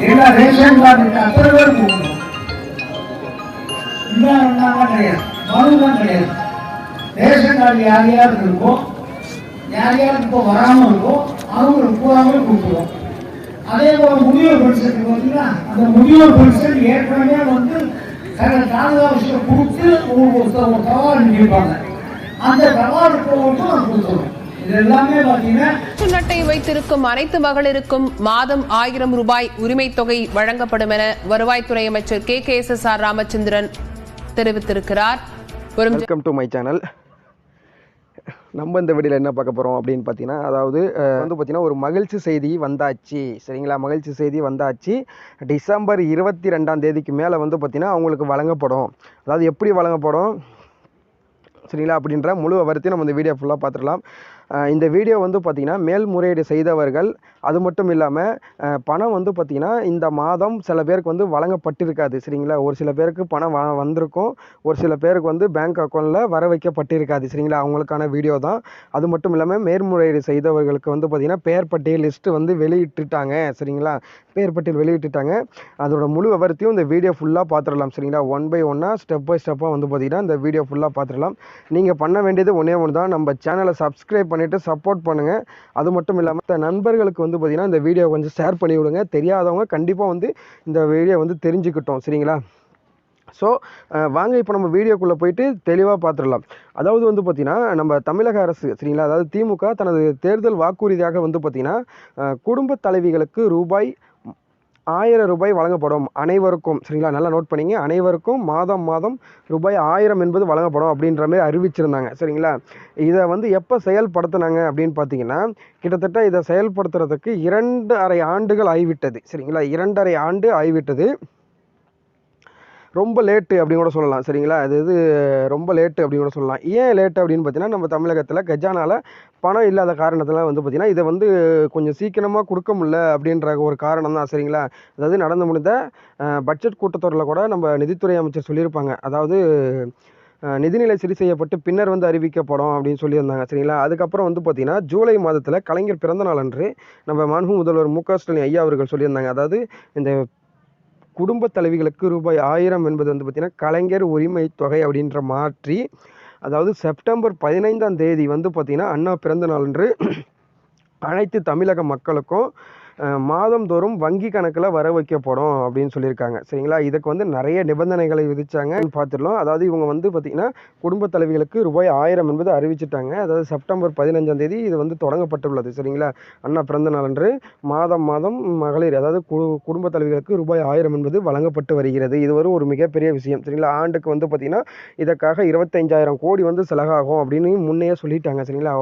ஏன்னா ration card அத்தனை பேர் கொடுக்கணும் இந்தாங்க கிடையாது. மனுதான் கிடையாது. ரேஷன் கார்டு யார் யாருக்கு இருக்கோ யார் யாருக்கு இப்போ வராமல் இருக்கோ அவங்களுக்கு பூராமே கொடுத்துருவோம். அதே போல முதியோர் பென்ஷன் பார்த்தீங்கன்னா அந்த முதியோர் பென்ஷன் ஏற்கனவே வந்து காலதாவசியம் கொடுத்து உங்களுக்கு ஒரு த- ஒரு அந்த தகவல் மட்டும் நான் கொடுத்துருவோம். அட்டை வைத்திருக்கும் அனைத்து மகளிருக்கும் மாதம் ஆயிரம் ரூபாய் உரிமைத் தொகை வழங்கப்படும் என வருவாய்த்துறை அமைச்சர் K. K. S. S. R. Ramachandran தெரிவித்திருக்கிறார். வெல்கம் டு மை சேனல் நம்ம இந்த வீடியோவில் என்ன பார்க்க போகிறோம் அப்படின்னு பார்த்தீங்கன்னா அதாவது வந்து பார்த்தீங்கன்னா ஒரு மகிழ்ச்சி செய்தி வந்தாச்சு. சரிங்களா? மகிழ்ச்சி செய்தி வந்தாச்சு. டிசம்பர் இருபத்தி ரெண்டாம் தேதிக்கு மேலே வந்து பார்த்தீங்கன்னா அவங்களுக்கு வழங்கப்படும். அதாவது எப்படி வழங்கப்படும்? சரிங்களா? அப்படின்ற முழு விவரத்தையும் நம்ம இந்த வீடியோ ஃபுல்லாக பார்த்துடலாம் இந்த வீடியோ வந்து பார்த்திங்கன்னா மேல்முறையீடு செய்தவர்கள் அது மட்டும் இல்லாமல் பணம் வந்து பார்த்திங்கன்னா இந்த மாதம் சில பேருக்கு வந்து வழங்கப்பட்டிருக்காது சரிங்களா? ஒரு சில பேருக்கு பணம் வ வந்திருக்கும் ஒரு சில பேருக்கு வந்து பேங்க் அக்கௌண்ட்டில் வர வைக்கப்பட்டிருக்காது சரிங்களா? அவங்களுக்கான வீடியோ தான். அது மட்டும் இல்லாமல் மேல்முறையீடு செய்தவர்களுக்கு வந்து பார்த்திங்கன்னா பெயர் பட்டியல் லிஸ்ட்டு வந்து வெளியிட்டுட்டாங்க சரிங்களா? பெயர் பட்டியல் வெளியிட்டுட்டாங்க. அதோட முழு விவரத்தையும் இந்த வீடியோ ஃபுல்லாக பார்த்துடலாம் சரிங்களா? ஒன் பை ஒன்னாக ஸ்டெப் பை ஸ்டெப்பாக வந்து பார்த்தீங்கன்னா இந்த வீடியோ ஃபுல்லாக பார்த்துடலாம் நீங்கள் பண்ண வேண்டியது ஒன்றே ஒன்று தான் நம்ம சேனலை சப்ஸ்கிரைப் பண்ணிவிட்டு சப்போர்ட் பண்ணுங்கள் அது மட்டும் இல்லாமல் நண்பர்களுக்கு வந்து பார்த்திங்கன்னா இந்த வீடியோ கொஞ்சம் ஷேர் பண்ணி விடுங்க. தெரியாதவங்க கண்டிப்பாக வந்து இந்த வீடியோ வந்து தெரிஞ்சுக்கிட்டோம். சரிங்களா? ஸோ வாங்க இப்போ நம்ம வீடியோக்குள்ளே போயிட்டு தெளிவாக பார்த்துடலாம் அதாவது வந்து பார்த்திங்கன்னா நம்ம தமிழக அரசு சரிங்களா? அதாவது திமுக தனது தேர்தல் வாக்குறுதியாக வந்து பார்த்திங்கன்னா குடும்பத் தலைவிகளுக்கு ரூபாய் ஆயிரம் ரூபாய் வழங்கப்படும். அனைவருக்கும் சரிங்களா? நல்லா நோட் பண்ணிங்க. அனைவருக்கும் மாதம் மாதம் ரூபாய் ஆயிரம் என்பது வழங்கப்படும் அப்படின்ற மாதிரி அறிவிச்சிருந்தாங்க சரிங்களா? இதை வந்து எப்போ செயல்படுத்தினாங்க அப்படின்னு பார்த்தீங்கன்னா கிட்டத்தட்ட இதை செயல்படுத்துறதுக்கு இரண்டு அரை ஆண்டுகள் ஆகிவிட்டது சரிங்களா? இரண்டரை ஆண்டு ஆகிவிட்டது. ரொம்ப லேட்டு அப்படின்னு கூட சொல்லலாம். சரிங்களா? அது இது ரொம்ப லேட்டு அப்படின்னு கூட சொல்லலாம். ஏன் லேட்டு அப்படின்னு பார்த்தீங்கன்னா நம்ம தமிழகத்தில் கஜானாவில் பணம் இல்லாத காரணத்தில் வந்து பார்த்திங்கன்னா இதை வந்து கொஞ்சம் சீக்கிரமாக கொடுக்க முடில அப்படின்ற ஒரு காரணம் தான். சரிங்களா? அதாவது நடந்து முடிந்த பட்ஜெட் கூட்டத்தொடரில் கூட நம்ம நிதித்துறை அமைச்சர் சொல்லியிருப்பாங்க. அதாவது நிதிநிலை சரி செய்யப்பட்டு பின்னர் வந்து அறிவிக்கப்படும் அப்படின்னு சொல்லியிருந்தாங்க. சரிங்களா? அதுக்கப்புறம் வந்து பார்த்திங்கன்னா ஜூலை மாதத்தில் கலைஞர் பிறந்த நாள் அன்று நம்ம மாண்பு முதல்வர் மு க ஸ்டாலின் ஐயா அவர்கள் சொல்லியிருந்தாங்க. அதாவது இந்த குடும்ப தலைவிகளுக்கு ரூபாய் ஆயிரம் என்பது வந்து பார்த்திங்கன்னா கலைஞர் உரிமை தொகை அப்படின்ற மாற்றி அதாவது செப்டம்பர் பதினைந்தாம் தேதி வந்து பார்த்திங்கன்னா அண்ணா பிறந்த நாளன்று அனைத்து தமிழக மக்களுக்கும் மாதந்தோறும் வங்கி கணக்கில் வர வைக்கப்படும் அப்படின்னு சொல்லியிருக்காங்க. சரிங்களா? இதுக்கு வந்து நிறைய நிபந்தனைகளை விதித்தாங்க பார்த்துடலாம் அதாவது இவங்க வந்து பார்த்திங்கன்னா குடும்ப தலைவிகளுக்கு ரூபாய் ஆயிரம் என்பது அறிவிச்சிட்டாங்க. அதாவது செப்டம்பர் பதினஞ்சாம் தேதி இது வந்து தொடங்கப்பட்டுள்ளது. சரிங்களா? அண்ணா பிறந்த நாளன்று மாதம் மாதம் மகளிர் அதாவது குடும்ப தலைவிகளுக்கு ரூபாய் ஆயிரம் என்பது வழங்கப்பட்டு வருகிறது. இது ஒரு ஒரு மிகப்பெரிய விஷயம். சரிங்களா? ஆண்டுக்கு வந்து பார்த்திங்கன்னா இதற்காக இருபத்தஞ்சாயிரம் கோடி வந்து செலவாகும் அப்படின்னு முன்னையே சொல்லிட்டாங்க. சரிங்களா?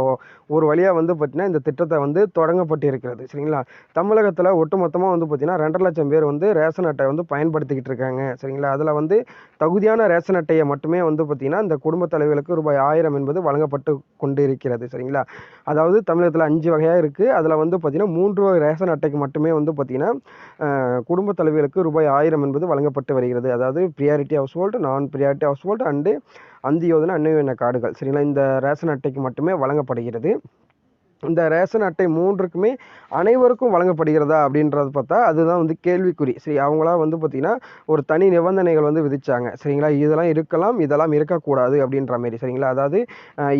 ஒரு வழியாக வந்து பார்த்திங்கன்னா இந்த திட்டத்தை வந்து தொடங்கப்பட்டு இருக்கிறது சரிங்களா தமிழகத்தில் ஒட்டுமொத்தமாக வந்து பார்த்திங்கன்னா ரெண்டரை லட்சம் பேர் வந்து ரேஷன் அட்டை வந்து பயன்படுத்திக்கிட்டு இருக்காங்க. சரிங்களா? அதில் வந்து தகுதியான ரேஷன் அட்டையை மட்டுமே வந்து பார்த்திங்கன்னா இந்த குடும்பத் தலைவர்களுக்கு ரூபாய் ஆயிரம் என்பது வழங்கப்பட்டு கொண்டு இருக்கிறது சரிங்களா? அதாவது தமிழகத்தில் அஞ்சு வகையாக இருக்குது அதில் வந்து பார்த்திங்கன்னா மூன்று வகை ரேஷன் அட்டைக்கு மட்டுமே வந்து பார்த்திங்கன்னா குடும்பத் குடும்ப ரூபாய் ஆயிரம் என்பது வழங்கப்பட்டு வருகிறது. அதாவது priority household non priority household and அந்தியோதன அன்னையன கார்டுகள். சரிங்களா? இந்த ரேஷன் அட்டைக்கு மட்டுமே வழங்கப்படுகிறது. இந்த ரேஷன் அட்டை மூன்றுக்குமே அனைவருக்கும் வழங்கப்படுகிறதா அப்படின்றது பார்த்தா அதுதான் வந்து கேள்விக்குறி. சரி அவங்களா வந்து பார்த்திங்கன்னா ஒரு தனி நிபந்தனைகள் வந்து விதித்தாங்க சரிங்களா? இதெல்லாம் இருக்கலாம் இதெல்லாம் இருக்கக்கூடாது அப்படின்ற மாதிரி. சரிங்களா? அதாவது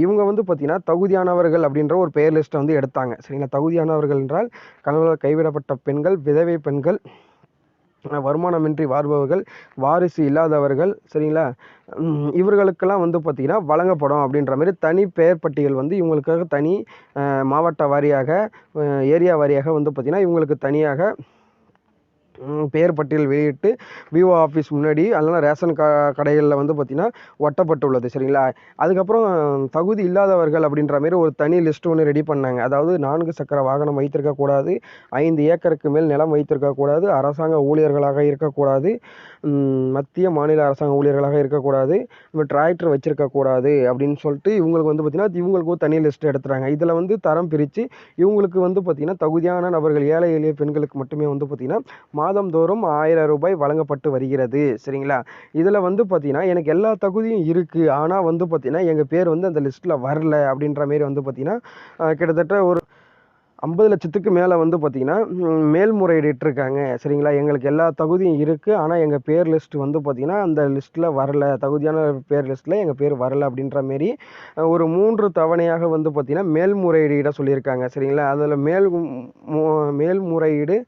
இவங்க வந்து பார்த்திங்கன்னா தகுதியானவர்கள் அப்படின்ற ஒரு பெயர் லிஸ்ட்டை வந்து எடுத்தாங்க. சரிங்களா? தகுதியானவர்கள் என்றால் கணவர்கள் கைவிடப்பட்ட பெண்கள் விதவை பெண்கள் வருமானமின்றி வாழ்பவர்கள் வாரிசு இல்லாதவர்கள் சரிங்களா? இவர்களுக்கெல்லாம் வந்து பார்த்திங்கன்னா வழங்கப்படும் அப்படின்ற மாதிரி தனி பெயர் பட்டியல் வந்து இவங்களுக்காக தனி மாவட்ட வாரியாக ஏரியா வாரியாக வந்து பார்த்திங்கன்னா இவங்களுக்கு தனியாக பெயர் பட்டியல் வெளியிட்டு விவோ ஆஃபீஸ் முன்னாடி அதெல்லாம் ரேஷன் க கடைகளில் வந்து பார்த்திங்கன்னா ஒட்டப்பட்டுள்ளது சரிங்களா? அதுக்கப்புறம் தகுதி இல்லாதவர்கள் அப்படின்ற மாதிரி ஒரு தனி லிஸ்ட் ஒன்று ரெடி பண்ணாங்க. அதாவது நான்கு சக்கர வாகனம் வைத்திருக்கக்கூடாது ஐந்து ஏக்கருக்கு மேல் நிலம் வைத்திருக்கக்கூடாது அரசாங்க ஊழியர்களாக இருக்கக்கூடாது மத்திய மாநில அரசாங்க ஊழியர்களாக இருக்கக்கூடாது நம்ம டிராக்டர் வச்சிருக்கக்கூடாது அப்படின்னு சொல்லிட்டு இவங்களுக்கு வந்து பார்த்திங்கன்னா இவங்களுக்கு தனி லிஸ்ட் எடுத்துகிறாங்க இதில் வந்து தரம் பிரித்து இவங்களுக்கு வந்து பார்த்திங்கன்னா தகுதியான நபர்கள் ஏழை எளிய பெண்களுக்கு மட்டுமே வந்து பார்த்திங்கன்னா மாதந்தோறும் ஆயிரம் ரூபாய் வழங்கப்பட்டு வருகிறது. சரிங்களா? இதில் வந்து பார்த்திங்கன்னா எனக்கு எல்லா தகுதியும் இருக்குது ஆனால் வந்து பார்த்திங்கன்னா எங்கள் பேர் வந்து அந்த லிஸ்ட்டில் வரல அப்படின்ற மாரி வந்து பார்த்திங்கன்னா கிட்டத்தட்ட ஒரு ஐம்பது லட்சத்துக்கு மேலே வந்து பார்த்திங்கன்னா மேல்முறையிட்டிருக்காங்க சரிங்களா? எங்களுக்கு எல்லா தகுதியும் இருக்குது ஆனால் எங்கள் பேர் லிஸ்ட் வந்து பார்த்திங்கன்னா அந்த லிஸ்ட்டில் வரல. தகுதியான பேர் லிஸ்ட்டில் எங்கள் பேர் வரல அப்படின்ற மாரி ஒரு மூன்று தவணையாக வந்து பார்த்திங்கன்னா மேல்முறையீட சொல்லியிருக்காங்க. சரிங்களா? அதில் மேல் மேல்முறையீடு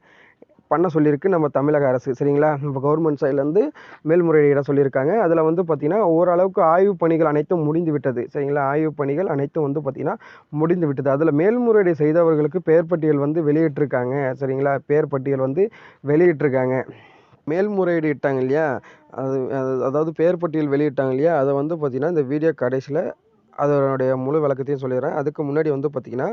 பண்ண சொல்லியிருக்கு நம்ம தமிழக அரசு. சரிங்களா? இப்போ கவர்மெண்ட் சைட்லேருந்து மேல்முறையீட சொல்லியிருக்காங்க. அதில் வந்து பார்த்திங்கன்னா ஓரளவுக்கு ஆய்வு பணிகள் அனைத்தும் முடிந்து விட்டது. சரிங்களா? ஆய்வு பணிகள் அனைத்தும் வந்து பார்த்திங்கன்னா முடிந்து விட்டது. அதில் மேல்முறையீடு செய்தவர்களுக்கு பெயர் பட்டியல் வந்து வெளியிட்டிருக்காங்க. சரிங்களா? பெயர் பட்டியல் வந்து வெளியிட்டிருக்காங்க. மேல்முறையீடு இட்டாங்க இல்லையா? அது அது- அதாவது பெயர் பட்டியல் வெளியிட்டாங்க இல்லையா? அதை வந்து பார்த்திங்கன்னா இந்த வீடியோ கடைசியில் அதனுடைய முழு விளக்கத்தையும் சொல்லிடுறேன். அதுக்கு முன்னாடி வந்து பார்த்திங்கன்னா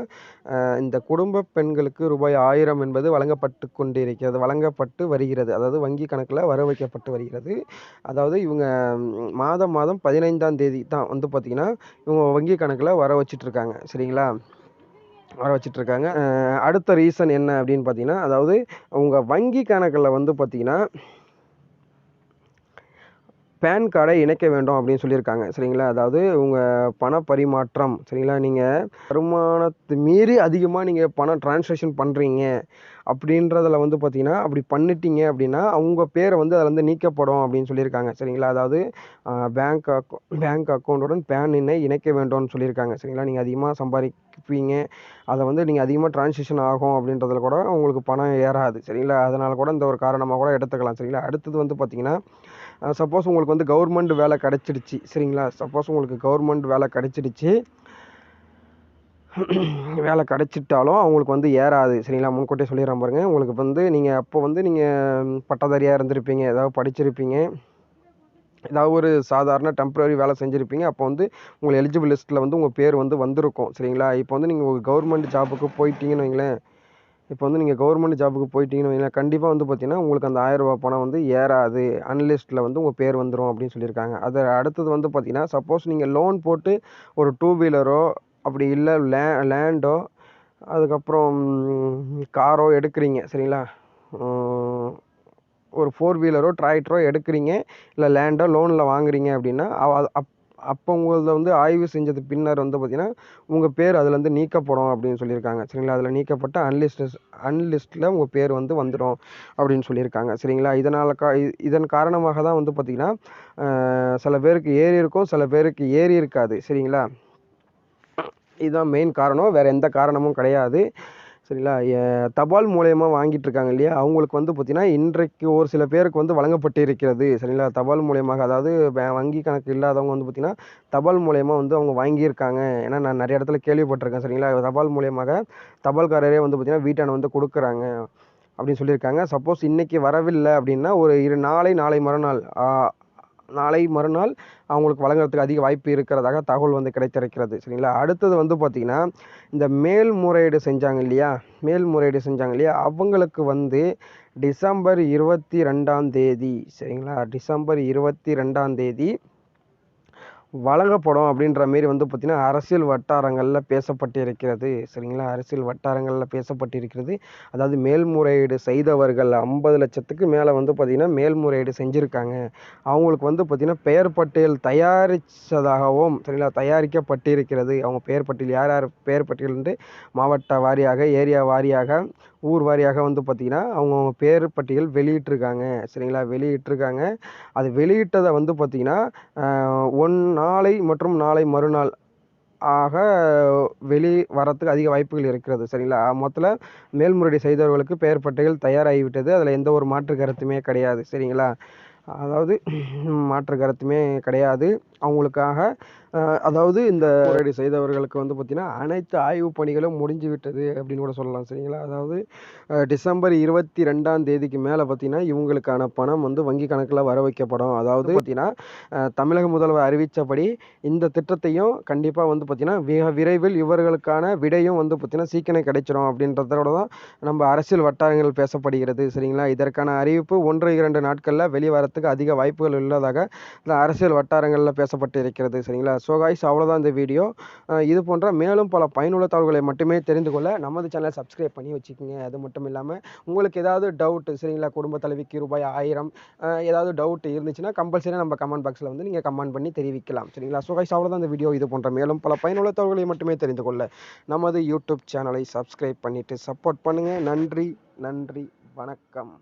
இந்த குடும்ப பெண்களுக்கு ரூபாய் ஆயிரம் என்பது வழங்கப்பட்டு கொண்டிருக்கிறது வழங்கப்பட்டு வருகிறது. அதாவது வங்கி கணக்கில் வர வைக்கப்பட்டு வருகிறது. அதாவது இவங்க மாதம் மாதம் பதினைந்தாம் தேதி தான் வந்து பார்த்திங்கன்னா இவங்க வங்கி கணக்கில் வர வச்சிட்ருக்காங்க. சரிங்களா? வர வச்சிட்ருக்காங்க. அடுத்த ரீசன் என்ன அப்படின்னு பார்த்தீங்கன்னா அதாவது உங்கள் வங்கி கணக்கில் வந்து பார்த்தீங்கன்னா பேன் கார்டை இணைக்க வேண்டும் அப்படின்னு சொல்லியிருக்காங்க. சரிங்களா? அதாவது உங்கள் பண பரிமாற்றம் சரிங்களா? நீங்கள் வருமானத்தை மீறி அதிகமாக நீங்கள் பணம் டிரான்சாக்ஷன் பண்ணுறீங்க அப்படின்றதில் வந்து பார்த்தீங்கன்னா அப்படி பண்ணிட்டீங்க அப்படின்னா அவங்க பேரை வந்து அதில் வந்து நீக்கப்படும் அப்படின்னு சொல்லியிருக்காங்க. சரிங்களா? அதாவது பேங்க் அக்கௌ பேங்க் அக்கௌண்ட்டுடன் பேன் எண்ணை இணைக்க வேண்டும்னு சொல்லியிருக்காங்க. சரிங்களா? நீங்கள் அதிகமாக சம்பாதிப்பீங்க. அதை வந்து நீங்கள் அதிகமாக டிரான்சாக்ஷன் ஆகும் அப்படின்றதுல கூட உங்களுக்கு பணம் ஏறாது. சரிங்களா? அதனால் கூட இந்த ஒரு காரணமாக கூட எடுத்துக்கலாம். சரிங்களா? அடுத்தது வந்து பார்த்தீங்கன்னா சப்போஸ் உங்களுக்கு வந்து கவர்மெண்ட் வேலை கிடச்சிடுச்சு. சரிங்களா? சப்போஸ் உங்களுக்கு கவர்மெண்ட் வேலை கிடச்சிடுச்சு. வேலை கிடச்சிட்டாலும் அவங்களுக்கு வந்து ஏறாது. சரிங்களா? முன்கூட்டியே சொல்லிடுறேன் பாருங்கள் உங்களுக்கு வந்து நீங்கள் அப்போ வந்து நீங்கள் பட்டதாரியாக இருந்திருப்பீங்க. ஏதாவது படிச்சிருப்பீங்க. ஏதாவது ஒரு சாதாரண டெம்பரரி வேலை செஞ்சுருப்பீங்க. அப்போ வந்து உங்களை எலிஜிபிள் லிஸ்ட்டில் வந்து உங்கள் பேர் வந்து வந்திருக்கும். சரிங்களா? இப்போ வந்து நீங்கள் ஒரு கவர்மெண்ட் ஜாபுக்கு போயிட்டீங்கன்னு வைங்களேன். இப்போ வந்து நீங்கள் கவர்மெண்ட் ஜாபுக்கு போயிட்டீங்கன்னு வைங்களேன் கண்டிப்பாக வந்து பார்த்தீங்கன்னா உங்களுக்கு அந்த ஆயிரம் பணம் வந்து ஏறாது. அன்லிஸ்ட்டில் வந்து உங்கள் பேர் வந்துடும் அப்படின்னு சொல்லியிருக்காங்க. அது அடுத்தது வந்து பார்த்தீங்கன்னா சப்போஸ் நீங்கள் லோன் போட்டு ஒரு டூ வீலரோ அப்படி இல்லை லே லேண்டோ அதுக்கப்புறம் காரோ எடுக்கிறீங்க சரிங்களா? ஒரு ஃபோர் வீலரோ டிராக்டரோ எடுக்கிறீங்க இல்லை லேண்டோ லோனில் வாங்குறீங்க அப்படின்னா அப் அப்போ உங்களது வந்து ஆய்வு செஞ்சது பின்னர் வந்து பார்த்தீங்கன்னா உங்கள் பேர் அதுலேருந்து நீக்கப்படும் அப்படின்னு சொல்லியிருக்காங்க. சரிங்களா? அதில் நீக்கப்பட்ட அன்லிஸ்ட் அன்லிஸ்ட்டில் உங்கள் பேர் வந்து வந்துடும் அப்படின்னு சொல்லியிருக்காங்க. சரிங்களா? இதனால் கா இதன் காரணமாக தான் வந்து பார்த்திங்கன்னா சில பேருக்கு ஏறி இருக்கும் சில பேருக்கு ஏறி இருக்காது. சரிங்களா? இதுதான் மெயின் காரணம். வேறு எந்த காரணமும் கிடையாது. சரிங்களா? தபால் மூலயமா வாங்கிட்டு இருக்காங்க இல்லையா? அவங்களுக்கு வந்து பார்த்திங்கன்னா இன்றைக்கு ஒரு சில பேருக்கு வந்து வழங்கப்பட்டு இருக்கிறது சரிங்களா? தபால் மூலயமாக அதாவது வங்கி கணக்கு இல்லாதவங்க வந்து பார்த்திங்கன்னா தபால் மூலயமா வந்து அவங்க வாங்கியிருக்காங்க. ஏன்னா நான் நிறைய இடத்துல கேள்விப்பட்டிருக்கேன் சரிங்களா? தபால் மூலயமாக தபால்காரரே வந்து பார்த்திங்கன்னா வீட்டான வந்து கொடுக்குறாங்க அப்படின்னு சொல்லியிருக்காங்க. சப்போஸ் இன்றைக்கி வரவில்லை அப்படின்னா ஒரு இரு நாளை நாளை மறுநாள் நாளை மறுநாள் அவங்களுக்கு வழங்குறதுக்கு அதிக வாய்ப்பு இருக்கிறதாக தகவல் வந்து கிடைத்திருக்கிறது. சரிங்களா? அடுத்தது வந்து பார்த்திங்கன்னா இந்த மேல்முறையீடு செஞ்சாங்க இல்லையா? மேல்முறையீடு செஞ்சாங்க இல்லையா? அவங்களுக்கு வந்து டிசம்பர் இருபத்தி ரெண்டாம் தேதி சரிங்களா? டிசம்பர் இருபத்தி ரெண்டாம் தேதி வழங்கப்படும் அப்படின்ற மாரி வந்து பார்த்திங்கன்னா அரசியல் வட்டாரங்களில் பேசப்பட்டிருக்கிறது. சரிங்களா? அரசியல் வட்டாரங்களில் பேசப்பட்டிருக்கிறது. அதாவது மேல்முறையீடு செய்தவர்கள் ஐம்பது லட்சத்துக்கு மேலே வந்து பார்த்திங்கன்னா மேல்முறையீடு செஞ்சுருக்காங்க. அவங்களுக்கு வந்து பார்த்திங்கன்னா பெயர் பட்டியல் தயாரித்ததாகவும் சரிங்களா? தயாரிக்கப்பட்டிருக்கிறது. அவங்க பெயர் பட்டியல் யார் யார் பெயர் பட்டியல்ன்ட்டு மாவட்ட வாரியாக ஏரியா வாரியாக ஊர் வாரியாக வந்து பார்த்திங்கன்னா அவங்கவுங்க பேர் பட்டியல் வெளியிட்டிருக்காங்க. சரிங்களா? வெளியிட்டிருக்காங்க. அது வெளியிட்டதை வந்து பார்த்திங்கன்னா ஒன் நாளை மற்றும் நாளை மறுநாள் ஆக வெளி வரத்துக்கு அதிக வாய்ப்புகள் இருக்கிறது. சரிங்களா? மொத்தத்தில் மேல்முறையீடு செய்தவர்களுக்கு பெயர் பட்டியல் தயாராகிவிட்டது. அதில் எந்த ஒரு மாற்று கருத்துமே கிடையாது. சரிங்களா? அதாவது மாற்று கருத்துமே கிடையாது. அவங்களுக்காக அதாவது இந்த முறையீடு செய்தவர்களுக்கு வந்து பார்த்திங்கன்னா அனைத்து ஆய்வு பணிகளும் முடிஞ்சு விட்டது அப்படின்னு கூட சொல்லலாம் சரிங்களா? அதாவது டிசம்பர் இருபத்தி ரெண்டாம் தேதிக்கு மேலே பார்த்திங்கன்னா இவங்களுக்கான பணம் வந்து வங்கி கணக்கில் வர வைக்கப்படும். அதாவது பார்த்திங்கன்னா தமிழக முதல்வர் அறிவித்தபடி இந்த திட்டத்தையும் கண்டிப்பாக வந்து பார்த்திங்கன்னா மிக விரைவில் இவர்களுக்கான விடையும் வந்து பார்த்திங்கன்னா சீக்கிரம் கிடைச்சிடும் அப்படின்றதோட தான் நம்ம அரசியல் வட்டாரங்கள் பேசப்படுகிறது சரிங்களா? இதற்கான அறிவிப்பு ஒன்று இரண்டு நாட்களில் வெளிவரத்துக்கு அதிக வாய்ப்புகள் உள்ளதாக இந்த அரசியல் வட்டாரங்களில் பேசப்பட்டு இருக்கிறது சரிங்களா? ஸோ காய்ஸ் அவ்வளோதான் இந்த வீடியோ இது போன்ற மேலும் பல பயனுள்ள தகவல்களை மட்டுமே தெரிந்து கொள்ள நமது சேனலை சப்ஸ்கிரைப் பண்ணி வச்சுக்கோங்க. அது மட்டும் இல்லாமல் உங்களுக்கு ஏதாவது டவுட் சரிங்களா குடும்ப தலைவிக்கு ரூபாய் ஆயிரம் ஏதாவது டவுட் இருந்துச்சுன்னா கம்பல்சரி நம்ம கமெண்ட் பாக்ஸில் வந்து நீங்கள் கமெண்ட் பண்ணி தெரிவிக்கலாம் சரிங்களா? ஸோ காய்ஸ் அவ்வளோதான் இந்த வீடியோ இது போன்ற மேலும் பல பயனுள்ள தகவல்களை மட்டுமே தெரிந்து கொள்ள நமது யூடியூப் சேனலை சப்ஸ்கிரைப் பண்ணிவிட்டு சப்போர்ட் பண்ணுங்கள் நன்றி நன்றி வணக்கம்.